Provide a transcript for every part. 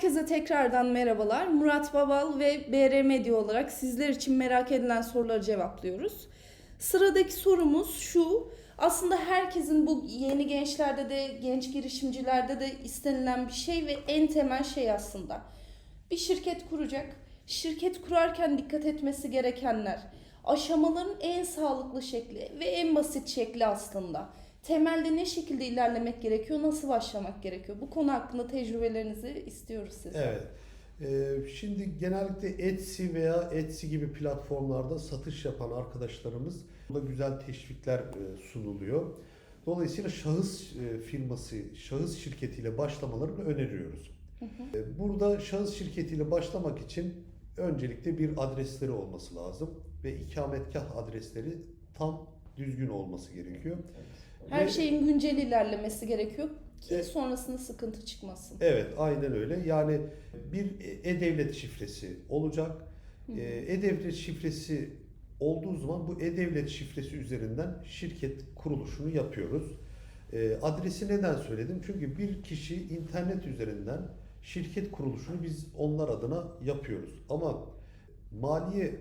Herkese tekrardan merhabalar. Murat Babal ve BR Medya olarak sizler için merak edilen soruları cevaplıyoruz. Sıradaki sorumuz şu. Aslında herkesin bu yeni gençlerde de genç girişimcilerde de istenilen bir şey ve en temel şey aslında. Bir şirket kuracak. Şirket kurarken dikkat etmesi gerekenler. Aşamaların en sağlıklı şekli ve en basit şekli aslında. Temelde ne şekilde ilerlemek gerekiyor, nasıl başlamak gerekiyor? Bu konu hakkında tecrübelerinizi istiyoruz sizden. Evet. Ee, şimdi genellikle Etsy veya Etsy gibi platformlarda satış yapan arkadaşlarımız burada güzel teşvikler e, sunuluyor. Dolayısıyla şahıs e, firması, şahıs şirketiyle başlamalarını öneriyoruz. E, Burada şahıs şirketiyle başlamak için öncelikle bir adresleri olması lazım ve ikametgah adresleri tam düzgün olması gerekiyor. Her Ve- şeyin güncel ilerlemesi gerekiyor ki Evet. sonrasında sıkıntı çıkmasın. Evet, aynen öyle. Yani bir e-devlet şifresi olacak. E, E-devlet şifresi olduğu zaman bu e-devlet şifresi üzerinden şirket kuruluşunu yapıyoruz. E, Adresi neden söyledim? Çünkü bir kişi internet üzerinden şirket kuruluşunu biz onlar adına yapıyoruz. Ama maliye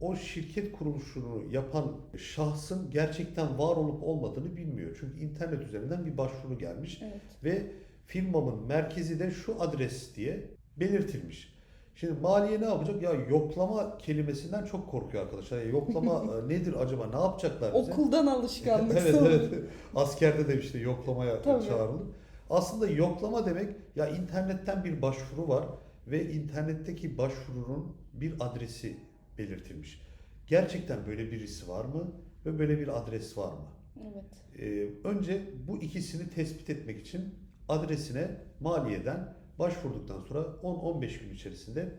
o şirket kuruluşunu yapan şahsın gerçekten var olup olmadığını bilmiyor. Çünkü internet üzerinden bir başvuru gelmiş Evet. ve firmamın merkezi de şu adres diye belirtilmiş. Şimdi maliye ne yapacak? Ya yoklama kelimesinden çok korkuyor arkadaşlar. Ya yoklama e, nedir acaba? Ne yapacaklar bize? Okuldan alışkanlık evet, evet. Askerde de işte yoklamaya çağrılır. Aslında yoklama demek ya internetten bir başvuru var ve internetteki başvurunun bir adresi belirtilmiş. Gerçekten böyle birisi var mı ve böyle bir adres var mı? Evet. Ee, önce bu ikisini tespit etmek için adresine maliyeden başvurduktan sonra 10-15 gün içerisinde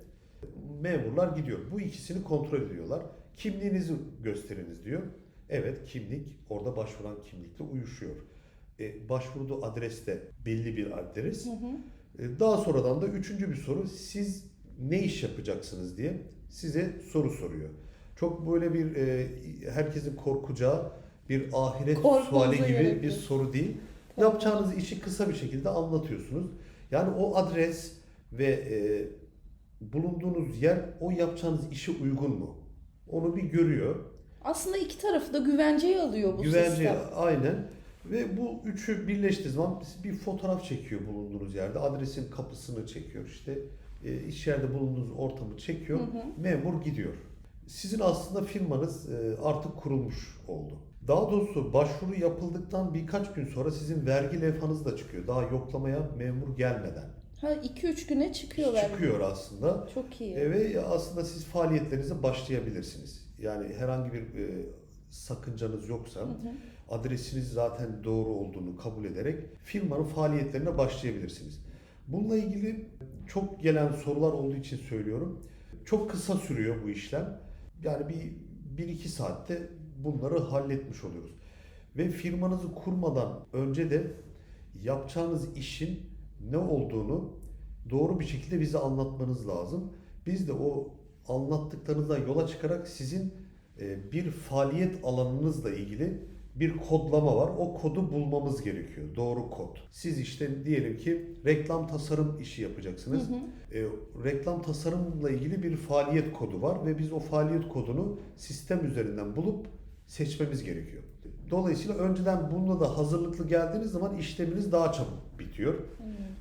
memurlar gidiyor. Bu ikisini kontrol ediyorlar. Kimliğinizi gösteriniz diyor. Evet kimlik orada başvuran kimlikle uyuşuyor. Ee, başvurduğu adres de belli bir adres. Hı hı. Ee, Daha sonradan da üçüncü bir soru siz ne iş yapacaksınız diye size soru soruyor. Çok böyle bir e, herkesin korkacağı bir ahiret Korkmanıza suali gibi gerek bir soru değil. Tabii. Yapacağınız işi kısa bir şekilde anlatıyorsunuz. Yani o adres ve e, bulunduğunuz yer o yapacağınız işe uygun mu? Onu bir görüyor. Aslında iki tarafı da güvenceye alıyor bu Güvence sistem. aynen. Ve bu üçü birleştiği zaman bir fotoğraf çekiyor bulunduğunuz yerde. Adresin kapısını çekiyor işte. E, iş yerde bulunduğunuz ortamı çekiyor. Hı hı. Memur gidiyor. Sizin aslında firmanız e, artık kurulmuş oldu. Daha doğrusu başvuru yapıldıktan birkaç gün sonra sizin vergi levhanız da çıkıyor. Daha yoklamaya memur gelmeden. Ha 2-3 güne çıkıyor vergi. Çıkıyor aslında. Çok iyi. E, ve aslında siz faaliyetlerinize başlayabilirsiniz. Yani herhangi bir e, sakıncanız yoksa Hı hı. adresiniz zaten doğru olduğunu kabul ederek firmanın faaliyetlerine başlayabilirsiniz. Bununla ilgili çok gelen sorular olduğu için söylüyorum. Çok kısa sürüyor bu işlem. Yani bir 1-2 saatte bunları halletmiş oluyoruz. Ve firmanızı kurmadan önce de yapacağınız işin ne olduğunu doğru bir şekilde bize anlatmanız lazım. Biz de o anlattıklarınızdan yola çıkarak sizin e, bir faaliyet alanınızla ilgili bir kodlama var. O kodu bulmamız gerekiyor. Doğru kod. Siz işte diyelim ki reklam tasarım işi yapacaksınız. Hı hı. E, reklam tasarımla ilgili bir faaliyet kodu var ve biz o faaliyet kodunu sistem üzerinden bulup seçmemiz gerekiyor. Dolayısıyla önceden bununla da hazırlıklı geldiğiniz zaman işleminiz daha çabuk bitiyor.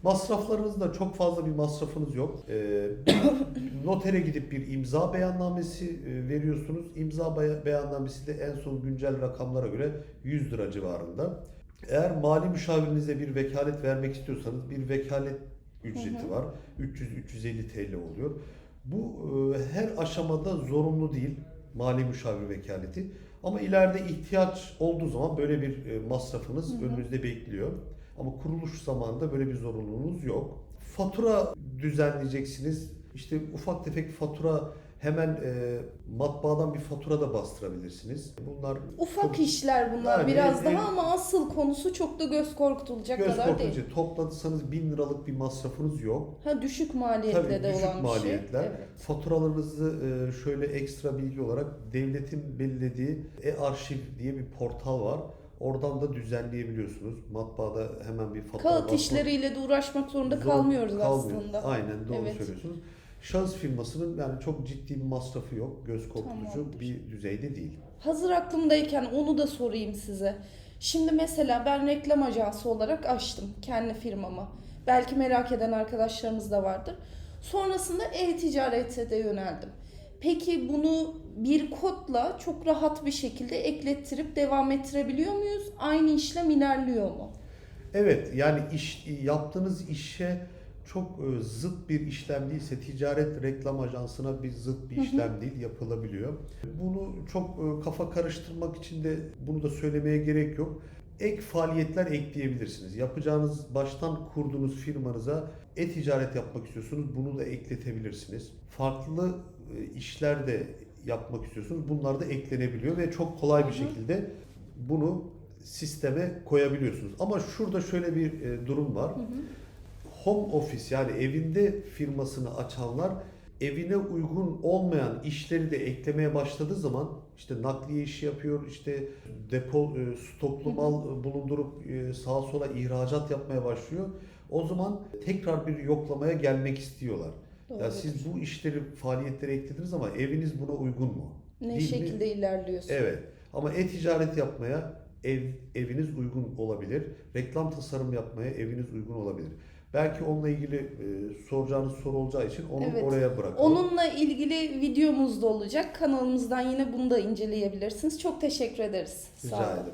Masraflarınızda çok fazla bir masrafınız yok. Ee, notere gidip bir imza beyannamesi e, veriyorsunuz. İmza bey- beyannamesi de en son güncel rakamlara göre 100 lira civarında. Eğer mali müşavirinize bir vekalet vermek istiyorsanız bir vekalet ücreti Hı hı. var. 300-350 TL oluyor. Bu e, her aşamada zorunlu değil mali müşavir vekaleti. Ama ileride ihtiyaç olduğu zaman böyle bir e, masrafınız Hı hı. önünüzde bekliyor. Ama kuruluş zamanında böyle bir zorunluluğunuz yok. Fatura düzenleyeceksiniz. İşte ufak tefek fatura hemen e, matbaadan bir fatura da bastırabilirsiniz. Bunlar Ufak çok- işler bunlar Yani, biraz e, daha ama asıl konusu çok da göz korkutulacak göz kadar değil. korkutucu. Topladıysanız 1000 liralık bir masrafınız yok. Ha düşük maliyetli Tabii de düşük olan bir şey. maliyetler. Evet. Faturalarınızı e, şöyle ekstra bilgi olarak devletin belirlediği e-arşiv diye bir portal var. Oradan da düzenleyebiliyorsunuz. Matbaada hemen bir fatura Kağıt işleriyle de uğraşmak zorunda Zor- kalmıyoruz kalmıyor. aslında. Aynen doğru Evet. söylüyorsunuz. Şahıs firmasının yani çok ciddi bir masrafı yok. Göz korkutucu Tamamdır. bir düzeyde değil. Hazır aklımdayken onu da sorayım size. Şimdi mesela ben reklam ajansı olarak açtım kendi firmamı. Belki merak eden arkadaşlarımız da vardır. Sonrasında e-ticarete de yöneldim. Peki bunu bir kodla çok rahat bir şekilde eklettirip devam ettirebiliyor muyuz? Aynı işlem ilerliyor mu? Evet yani iş yaptığınız işe çok e, zıt bir işlem değilse ticaret reklam ajansına bir zıt bir işlem değil yapılabiliyor. Bunu çok e, kafa karıştırmak için de bunu da söylemeye gerek yok. Ek faaliyetler ekleyebilirsiniz. Yapacağınız baştan kurduğunuz firmanıza e-ticaret yapmak istiyorsunuz. Bunu da ekletebilirsiniz. Farklı e, işler de yapmak istiyorsunuz. Bunlar da eklenebiliyor ve çok kolay bir şekilde bunu sisteme koyabiliyorsunuz. Ama şurada şöyle bir durum var. Hı hı. Home office yani evinde firmasını açanlar evine uygun olmayan işleri de eklemeye başladığı zaman işte nakliye işi yapıyor, işte depo e, stoklu mal e, bulundurup e, sağa sola ihracat yapmaya başlıyor. O zaman tekrar bir yoklamaya gelmek istiyorlar. Ya Doğrudur. siz bu işleri, faaliyetleri eklediniz ama eviniz buna uygun mu? ne değil mi? şekilde ilerliyorsun? Evet. Ama e-ticaret yapmaya ev eviniz uygun olabilir. Reklam tasarım yapmaya eviniz uygun olabilir. Belki onunla ilgili e, soracağınız soru olacağı için onu Evet. oraya bırakalım. Onunla ilgili videomuz da olacak. Kanalımızdan yine bunu da inceleyebilirsiniz. Çok teşekkür ederiz. Rica Sağ olun. ederim.